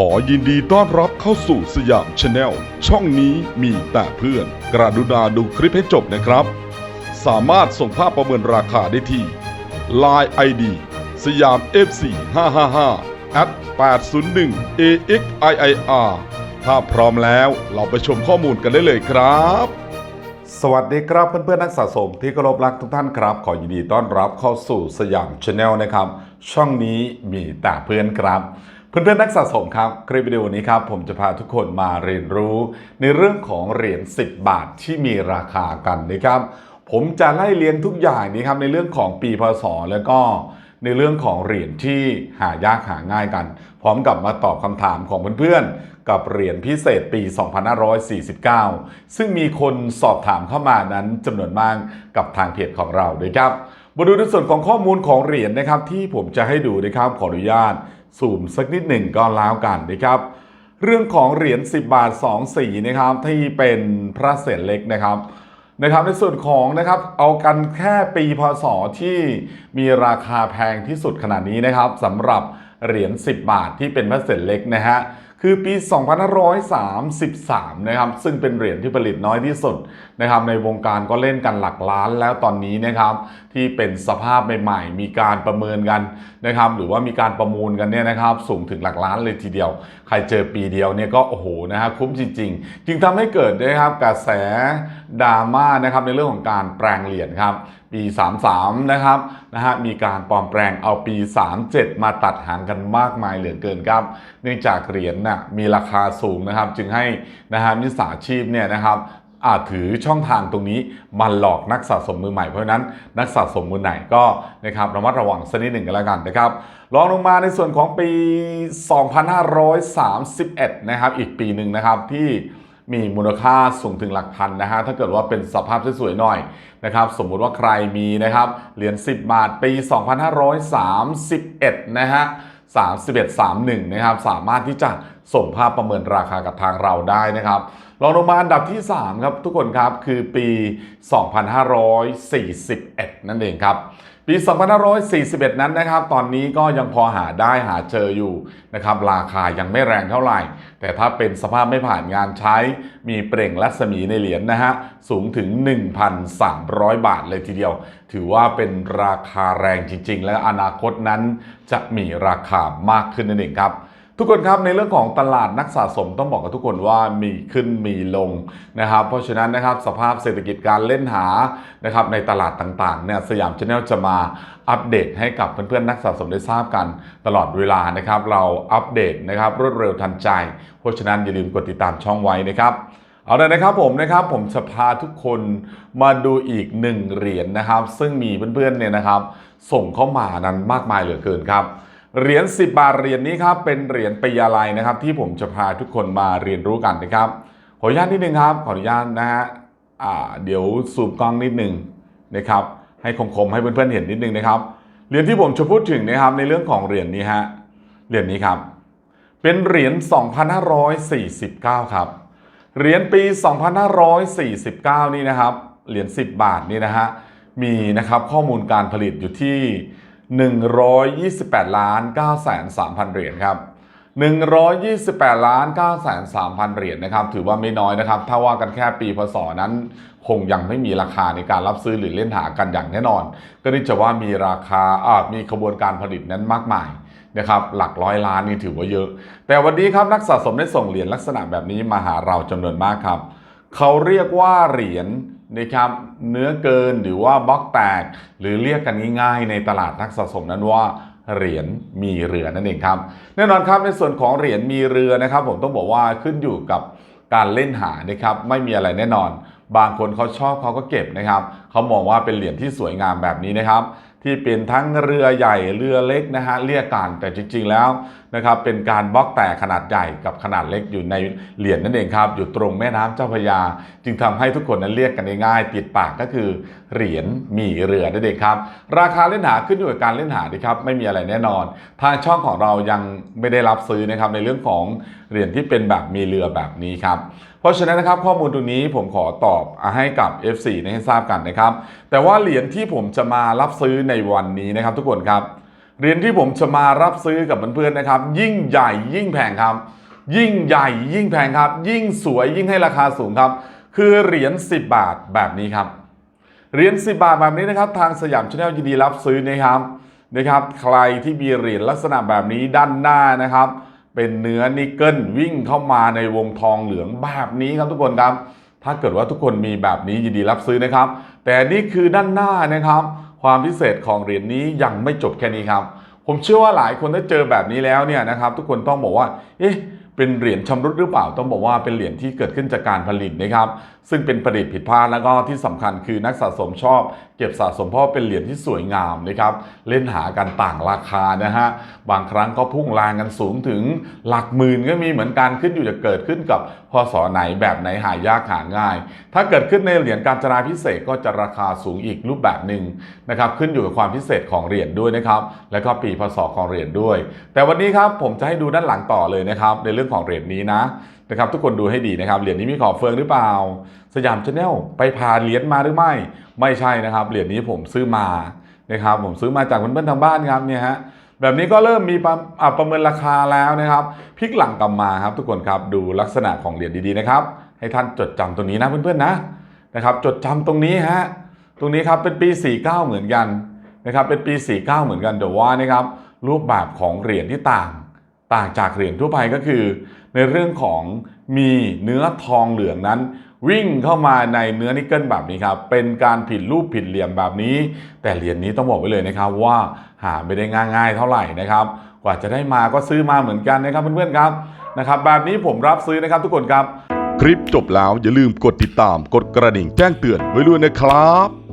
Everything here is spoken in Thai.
ขอยินดีต้อนรับเข้าสู่สยามชาแนลช่องนี้มีแต่เพื่อน กระดุณาดูคลิปให้จบนะครับ สามารถส่งภาพประเมินราคาได้ที่ Line ID สยาม FC 555 at 801 AXIIR ถ้าพร้อมแล้วเราไปชมข้อมูลกันได้เลยครับ สวัสดีครับเพื่อนๆนักสะสมที่เคารพรักทุกท่านครับ ขอยินดีต้อนรับเข้าสู่สยามชาแนลนะครับ ช่องนี้มีแต่เพื่อนครับ เพื่อนๆนักสะสมครับ คลิปวิดีโอนี้ครับ ผมจะพาทุกคนมาเรียนรู้ในเรื่องของเหรียญ 10 บาทที่มีราคากันนะครับ ผมจะไล่เรียงทุกอย่างนี้ครับในเรื่องของปีพศแล้วก็ในเรื่องของเหรียญที่หายากหาง่ายกัน พร้อมกับมาตอบคำถามของเพื่อนๆ กับเหรียญพิเศษปี 2549 ซึ่งมีคนสอบถามเข้ามานั้นจำนวนมากกับทางเพจของเราด้วยครับมาดูในส่วนของข้อมูลของเหรียญนะครับที่ผมจะให้ดูนะครับขออนุญาต สูมสักนิดหนึ่งก็แล้วกันนะครับ เรื่องของเหรียญ 10 บาท 2 สีนะครับที่เป็นพระเศษเล็กนะครับนะครับในส่วนของนะครับเอากันแค่ปีพศที่มีราคาแพงที่สุดขนาดนี้นะครับสำหรับเหรียญ 10 บาทที่เป็นพระเศษเล็กนะฮะ คือปี 2533 นะครับ ซึ่งเป็นเหรียญที่ผลิตน้อยที่สุดนะครับ ในวงการก็เล่นกันหลักล้านแล้วตอนนี้นะครับ ที่เป็นสภาพใหม่ๆ มีการประเมินกันนะครับ หรือว่ามีการประมูลกันเนี่ยนะครับ สูงถึงหลักล้านเลยทีเดียว ใครเจอปีเดียวเนี่ยก็โอ้โหนะฮะคุ้มจริง ๆ จึงทำให้เกิดนะครับกระแสดราม่านะครับในเรื่องของการแปลงเหรียญครับปี 33 นะครับนะฮะมีการปลอมแปลงเอาปี 37 มาตัดหางกันมากมายเหลือเกินครับ เนื่องจากเหรียญน่ะมีราคาสูงนะครับ จึงให้นะฮะมิจฉาชีพเนี่ยนะครับอาจถือช่องทางตรงนี้มาหลอกนักสะสมมือใหม่เพราะนั้นนักสะสมมือไหนก็นะครับระมัดระวังสักนิดหนึ่งกันแล้วกันนะครับรองลงมาในส่วนของปี 2531 นะครับ อีกปีหนึ่งนะครับที่ มีมูลค่าสูงถึงหลักพันนะฮะถ้าเกิดว่าเป็นสภาพสวยๆหน่อยนะครับสมมุติว่าใครมีนะครับเหรียญ10 บาทปี 2531 นะฮะ31 31 นะครับ สามารถที่จะส่งภาพประเมินราคากับทางเราได้นะครับรองลงมาอันดับที่ 3 ครับทุกคนครับ คือปี 2541 นั่นเองครับ ปี 2541 นั้นนะครับ ตอนนี้ก็ยังพอหาได้หาเจออยู่นะครับ ราคายังไม่แรงเท่าไหร่ แต่ถ้าเป็นสภาพไม่ผ่านงานใช้ มีเปล่งรัศมีในเหรียญนะฮะ สูงถึง 1,300 บาทเลยทีเดียว ถือว่าเป็นราคาแรงจริง ๆ และอนาคตนั้นจะมีราคามากขึ้นนั่นเองครับ ทุกคนครับในเรื่องของตลาดนักสะสมต้องบอกกับทุกคนว่ามีขึ้นมีลงนะครับ เพราะฉะนั้นนะครับสภาพเศรษฐกิจการเล่นหานะครับในตลาดต่างๆเนี่ยสยามชาแนลจะมาอัปเดตให้กับเพื่อนๆนักสะสมได้ทราบกันตลอดเวลานะครับ เราอัปเดตนะครับรวดเร็วทันใจ เพราะฉะนั้นอย่าลืมกดติดตามช่องไว้นะครับเอาเลยนะครับผมนะครับผมจะพาทุกคนมาดูอีกหนึ่งเหรียญนะครับ ซึ่งมีเพื่อนๆเนี่ยนะครับ ส่งเข้ามานั้นมากมายเหลือเกินครับ เหรียญ10 บาทเหรียญนี้ครับเป็นเหรียญปีอะไรนะครับ ที่ผมจะพาทุกคนมาเรียนรู้กันนะครับขออนุญาตนิดนึงครับขออนุญาตนะฮะเดี๋ยวซูมกล้องนิดนึงนะครับ ให้คมๆให้เพื่อนๆเห็นนิดนึงนะครับเหรียญที่ผมจะพูดถึงนะครับในเรื่องของเหรียญนี้ฮะเหรียญนี้ครับเป็นเหรียญ 2549 ครับ เหรียญปี 2549 นี่นะครับ เหรียญ 10 บาทนี่นะฮะ มีนะครับข้อมูลการผลิตอยู่ที่ 128ล้าน9แสน3,000เหรียญครับ128ล้าน9แสน3,000เหรียญนะครับถือว่าไม่น้อยนะครับ ถ้าว่ากันแค่ปีพศนั้น คงยังไม่มีราคาในการรับซื้อหรือเล่นหากันอย่างแน่นอน ก็นี่จะว่ามีราคาอามีขบวนการผลิตนั้นมากมายนะครับหลักร้อยล้านนี่ถือว่าเยอะ แต่วันนี้ครับนักสะสมได้ส่งเหรียญลักษณะแบบนี้มาหาเราจำนวนมากครับ เขาเรียกว่าเหรียญ นะครับเนื้อเกินหรือว่าบล็อกแตก หรือเรียกกันง่ายๆ ในตลาดนักสะสมนั้นว่าเหรียญมีเรือนั่นเองครับแน่นอนครับในส่วนของเหรียญมีเรือนะครับ ผมต้องบอกว่าขึ้นอยู่กับการเล่นหานะครับไม่มีอะไรแน่นอน บางคนเขาชอบเขาก็เก็บนะครับเขามองว่าเป็นเหรียญที่สวยงามแบบนี้นะครับ ที่เป็นทั้งเรือใหญ่เรือเล็กนะฮะเรียกกันแต่จริง ๆ แล้วนะครับเป็นการบล็อกแตกขนาดใหญ่กับขนาดเล็กอยู่ในเหรียญนั่นเองครับอยู่ตรงแม่น้ำเจ้าพระยา จึงทำให้ทุกคนนั้นเรียกกันง่ายๆติดปากก็คือเหรียญมีเรือนั่นเองครับราคาเล่นหาขึ้นอยู่กับการเล่นหาดีครับไม่มีอะไรแน่นอน ทางช่องของเรายังไม่ได้รับซื้อนะครับในเรื่องของเหรียญที่เป็นแบบมีเรือแบบนี้ครับ ราะฉะนั้นนะครับข้อมูลตรงนี้ผมขอตอบให้กับ F4 ให้ทราบกันนะครับ แต่ว่าเหรียญที่ผมจะมารับซื้อในวันนี้นะครับ ทุกคนครับเหรียญที่ผมจะมารับซื้อกับเพื่อนๆนะครับ ยิ่งใหญ่ยิ่งแพงครับ ยิ่งใหญ่ยิ่งแพงครับ ยิ่งสวยยิ่งให้ราคาสูงครับ คือเหรียญ10 บาทแบบนี้ครับเหรียญ10 บาทแบบนี้นะครับ ทางสยามชาแนลยินดีรับซื้อนะครับนะครับ ใครที่มีเหรียญลักษณะแบบนี้ด้านหน้านะครับ เป็นเนื้อนิกเกิลวิ่งเข้ามาในวงทองเหลืองแบบนี้ครับทุกคนครับ ถ้าเกิดว่าทุกคนมีแบบนี้ยินดีรับซื้อนะครับ แต่นี่คือด้านหน้านะครับ ความพิเศษของเหรียญนี้ยังไม่จบแค่นี้ครับ ผมเชื่อว่าหลายคนถ้าเจอแบบนี้แล้วเนี่ยนะครับ ทุกคนต้องบอกว่า เอ๊ะเป็นเหรียญชำรุดหรือเปล่า ต้องบอกว่าเป็นเหรียญที่เกิดขึ้นจากการผลิตนะครับ ซึ่งเป็นประดิษฐ์ผิดพลาดแล้วก็ที่สำคัญคือนักสะสมชอบ เก็บสะสมเพราะเป็นเหรียญที่สวยงามนะครับเล่นหากันต่างราคานะฮะบางครั้งก็พุ่งแรงกันสูงถึงหลักหมื่นก็มีเหมือนกันขึ้นอยู่จะเกิดขึ้นกับพศไหนแบบไหนหายากหาง่าย ถ้าเกิดขึ้นในเหรียญการจนาพิเศษก็จะราคาสูงอีกรูปแบบหนึ่งนะครับขึ้นอยู่กับความพิเศษของเหรียญด้วยนะครับแล้วก็ปีพศของเหรียญด้วย แต่วันนี้ครับผมจะให้ดูด้านหลังต่อเลยนะครับในเรื่องของเหรียญนี้นะ นะครับทุกคนดูให้ดีนะครับเหรียญนี้มีขอบเฟืองหรือเปล่า สยามชาแนลไปพาเหรียญมาหรือไม่ ไม่ใช่นะครับเหรียญนี้ผมซื้อมานะครับผมซื้อมาจากเพื่อนๆทางบ้านครับเนี่ยฮะแบบนี้ก็เริ่มมีประประเมินราคาแล้วนะครับพลิกหลังกลับมาครับทุกคนครับดูลักษณะของเหรียญดีๆนะครับให้ท่านจดจำตรงนี้นะเพื่อนๆนะนะครับจดจำตรงนี้ฮะตรงนี้ครับเป็นปี 49 เหมือนกันนะครับเป็นปี 49 เหมือนกันแต่ว่านะครับรูปแบบของเหรียญที่ต่าง ต่างจากเหรียญทั่วไปก็คือ ในเรื่องของมีเนื้อทองเหลืองนั้น วิ่งเข้ามาในเนื้อนิกเกิลแบบนี้ครับ เป็นการผิดรูปผิดเหลี่ยมแบบนี้ แต่เหรียญนี้ต้องบอกไว้เลยนะครับว่าหาไม่ได้ง่ายๆเท่าไหร่นะครับ กว่าจะได้มาก็ซื้อมาเหมือนกันนะครับเพื่อนๆครับนะครับแบบนี้ผมรับซื้อนะครับทุกคนครับ คลิปจบแล้วอย่าลืมกดติดตามกดกระดิ่งแจ้งเตือนไว้ด้วยนะครับ